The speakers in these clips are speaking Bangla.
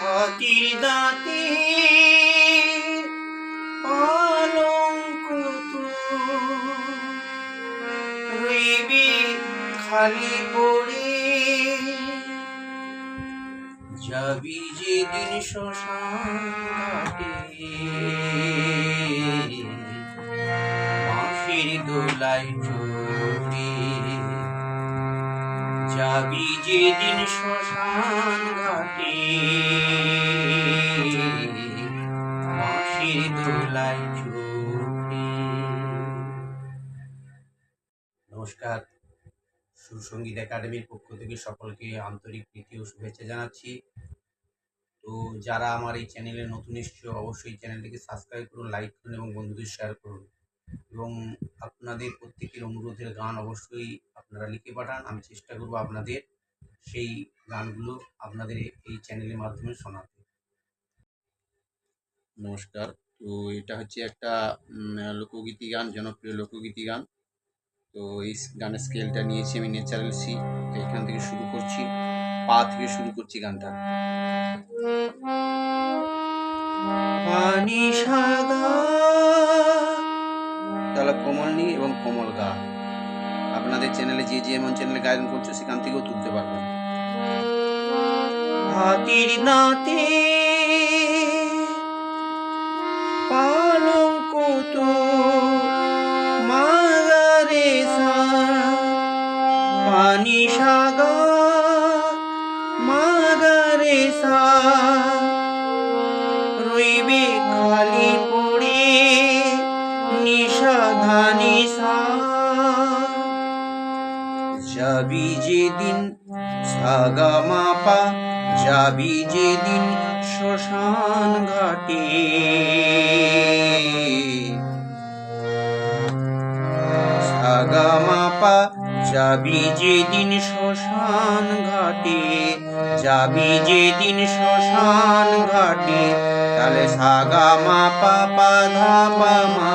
হাতির দাঁতে পালঙ্ক রইবে খালি পড়ে। যাবি যেদিন শ্মশান বাঁশের দোলায় চড়ে। যাবি যেদিন শ্মশান সুসঙ্গীত একাডেমির পক্ষ থেকে সকলকে আন্তরিক প্রীতি ও শুভেচ্ছা জানাচ্ছি। তো যারা আমার এই চ্যানেলে নতুন এসেছে, অবশ্যই চ্যানেলটিকে সাবস্ক্রাইব করুন, লাইক করুন এবং বন্ধুদের শেয়ার করুন। এবং আপনাদের প্রত্যেকের অনুরোধের গান অবশ্যই আপনারা লিখে পাঠান, আমি চেষ্টা করব আপনাদের সেই গানগুলো আপনাদের এই চ্যানেলের মাধ্যমে শোনাতে। নমস্কার, তো এটা হচ্ছে একটা লোকগীতি গান, জনপ্রিয় লোকগীতি গান। তো এই গানের স্কেলটা নিয়েছি আমি ন্যাচারাল সি এখান থেকে শুরু করছি। পা থেকে শুরু করছি গানটা। তাহলে কোমল নি এবং কোমল গা। আপনাদের চ্যানেলে যে যে এমন চ্যানেলে গায়ন করছে, সেখান থেকেও তুলতে পারবেন। হাতির দাঁতে মাগারে রইবে খালি পড়ে নিষাধা নিশা যাবি যেদিন মাপা, যাবি যেদিন শ্মশান ঘাটে। সাগা মাপা যাবি যেদিন শ্মশান ঘাটে, যাবি যেদিন শ্মশান ঘাটে তাহলে সাগা মাপা পা ধা পা মা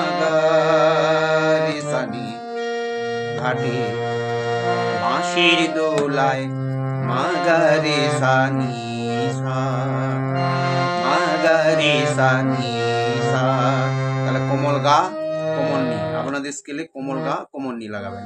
সানি ঘাটে। বাঁশের দোলায় মাগারে সানি মাগারে সানি সা। তাহলে কোমল গা, কোমল নি। আপনাদের স্কেলে কোমল গা, কোমল নি লাগাবেন।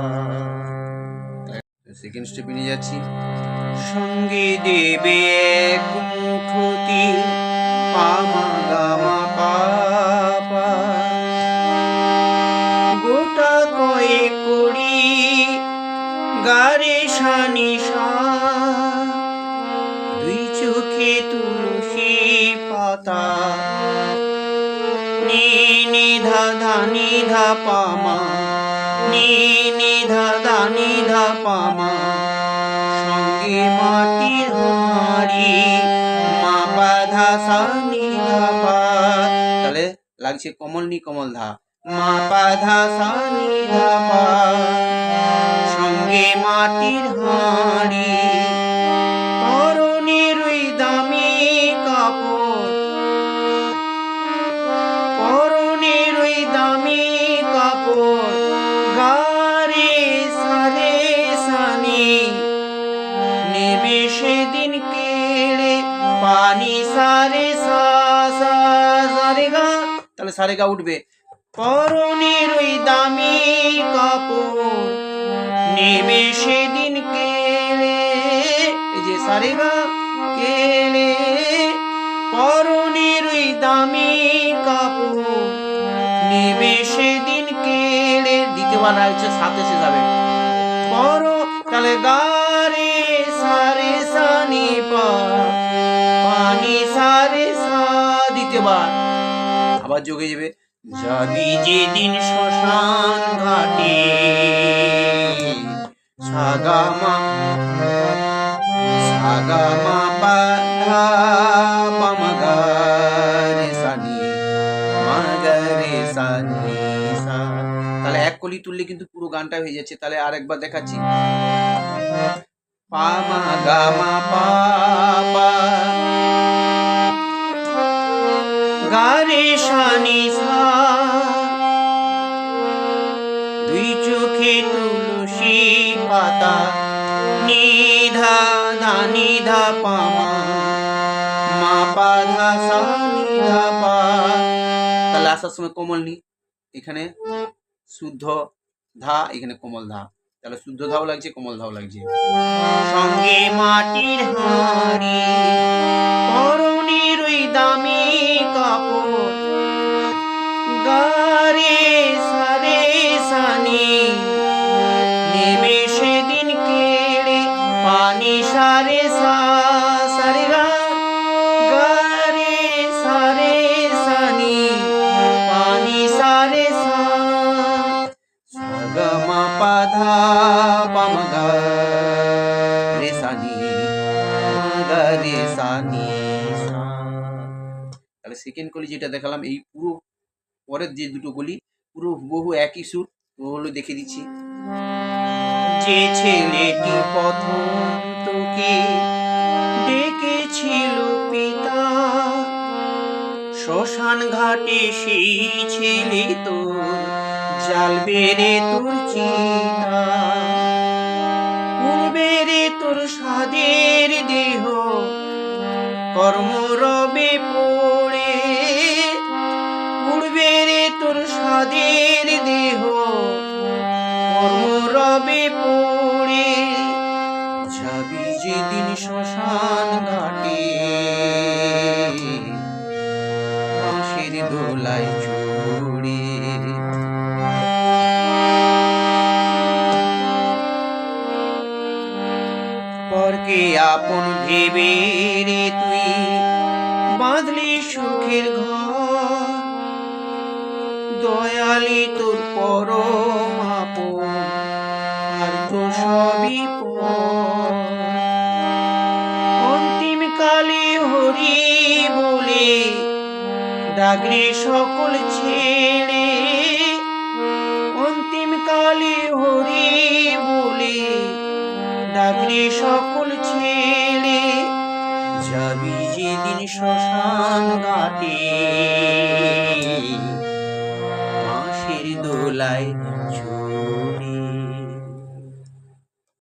সেকেন্ড স্টেপে নিয়ে যাচ্ছি। দেবে গামা পাপা। গোটা কয়ে করি গারে শানি দুই চোখে তুলসী পাতা। নি নিধা ধা নিধা পামা নি নিধা নিধা পামা। সঙ্গে মা বাধা সা নিধা তাহলে লাগছে কমল নি কমল ধা। মা বাধা সা নিধা পা। সঙ্গে মাটির হাঁড়ি সেদিন কেড়ে পানি সারে সারে গা। তাহলে সারে গা উঠবে। ওই দামি কাপড় সেদিন কেড়ে। এই যে সারে গা কেড়ে। ওই দামি কাপড় সেদিন কেড়ে। হচ্ছে, সাথে সে যাবে। পর, তাহলে গারে সারে আবার। আবার যোগে যাবে। যাবি যেদিন শ্মশান ঘাটে সানি, মাগারে সানি তাহলে এক কলি তুললে কিন্তু পুরো গানটা হয়ে যাচ্ছে। তাহলে আরেকবার দেখাচ্ছি। পামা গামা পা রে সা নি দুই চোখে তুলসী পাতা, নিধা দানিধা পামা। মা পা ধা সা নিধা পা। তাহলে আসার সময় কোমল নি, এখানে শুদ্ধ ধা, এখানে কোমল ধা। তাহলে শুদ্ধ ধাও লাগছে, কোমল ধাও লাগছে। সঙ্গে মাটির হাঁড়ি। সারে সা, সারে গা গারে সারে সানি, পানি সারে সা। সাগমা পাধা পামগা রে সানি, গা রে সানি তাহলে সেকেন্ড কলি যেটা দেখালাম, এই পুরো পরের যে দুটো কলি, পুরো বহু একই সুর ওগুলো দেখে দিচ্ছি। যে ছেলেটি প্রথম তোকে ডেকেছিল পিতা। শ্মশান ঘাটে সেই ছেলে তোর জাল বেড়ে তোর তোর সাদের দেহ কর্মরবে পড়ে। পূর্বেরে তোর সাদের দেহ কর্মরবে পড়ে। যাবি যেদিন শ্মশান ঘাটে। বাঁশের দোলায় চড়ে। পরকে আপন ভেবে রে তুই বাঁধলি সুখের ঘর। দয়ালি তোর পরম আপন, আর তো সবই পর। ডাকরে সকল ছেড়ে অন্তিম কালে হরি বলে ডাকরে সকল ছেড়ে যাবি যেদিন শ্মশান ঘাটে। মাসের দোলায়